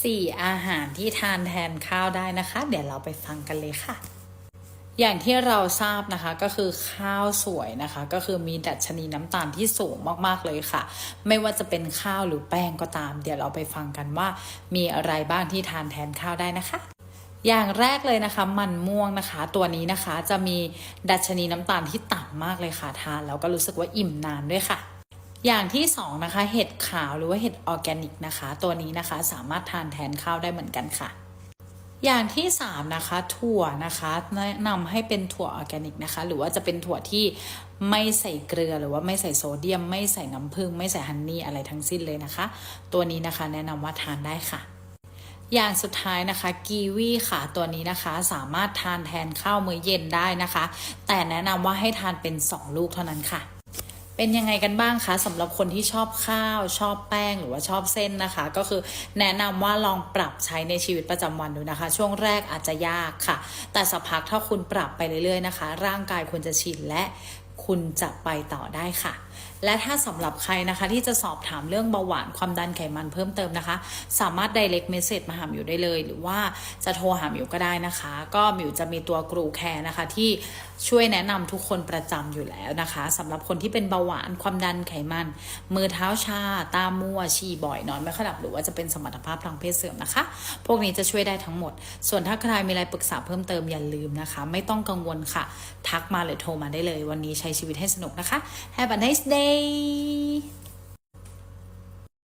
4 อาหารที่ทานแทนข้าวได้นะคะ เดี๋ยวเราไปฟังกันเลยค่ะ อย่างที่เราทราบนะคะก็คือข้าวสวยนะคะ ก็คือมีดัชนีน้ำตาลที่สูงมากๆเลยค่ะ ไม่ว่าจะเป็นข้าวหรือแป้งก็ตาม เดี๋ยวเราไปฟังกันว่า มีอะไรบ้างที่ทานแทนข้าวได้นะคะอย่างแรกเลยนะคะ มันม่วงนะคะ ตัวนี้นะคะจะมีดัชนีน้ำตาลที่ต่ำมากเลยค่ะทานแล้วก็รู้สึกว่าอิ่มนานด้วยค่ะ อย่างที่สองนะคะเห็ดขาวหรือว่าเห็ดออร์แกนิกนะคะ ตัวนี้นะคะสามารถทานแทนข้าวได้เหมือนกันค่ะ อย่างที่สามนะคะถั่วนะคะแนะนำให้เป็นถั่วออร์แกนิกนะคะ หรือว่าจะเป็นถั่วที่ไม่ใส่เกลือหรือว่าไม่ใส่โซเดียม ไม่ใส่น้ำผึ้งไม่ใส่ฮันนี่อะไรทั้งสิ้นเลยนะคะ ตัวนี้นะคะแนะนำว่าทานได้ค่ะอย่างสุดท้ายนะคะกีวีค่ะตัวนี้นะคะสามารถทานแทนข้าวมื้อเย็นได้นะคะ แต่แนะนำว่าให้ทานเป็น 2 ลูกเท่านั้นค่ะ เป็นยังไงกันบ้างคะสำหรับคนที่ชอบข้าว ชอบแป้งหรือว่าชอบเส้นนะคะ ก็คือแนะนำว่าลองปรับใช้ในชีวิตประจำวันดูนะคะ ช่วงแรกอาจจะยากค่ะ แต่สักพักถ้าคุณปรับไปเรื่อยๆนะคะ ร่างกายคุณจะชินและ คุณจะไปต่อได้ค่ะ และถ้าสำหรับใครนะคะที่จะสอบถามเรื่องเบาหวานความดันไขมันเพิ่มเติมนะคะ สามารถ direct message มาหามิวได้เลย หรือว่าจะโทรหามิวก็ได้นะคะ ก็มิวจะมีตัวกรูแคร์นะคะที่ช่วยแนะนำทุกคนประจำอยู่แล้วนะคะสำหรับคนที่เป็นเบาหวานความดันไขมัน มือเท้าชา ตามัวฉี่บ่อยนอนไม่ค่อยหลับหรือว่าจะเป็นสมรรถภาพทางเพศเสื่อมนะคะ พวกนี้จะช่วยได้ทั้งหมด ส่วนถ้าใครมีอะไรปรึกษาเพิ่มเติมอย่าลืมนะคะ ไม่ต้องกังวลค่ะ ทักมาหรือโทรมาได้เลย วันนี้ใช้ชีวิตให้สนุกนะคะ Have a nice day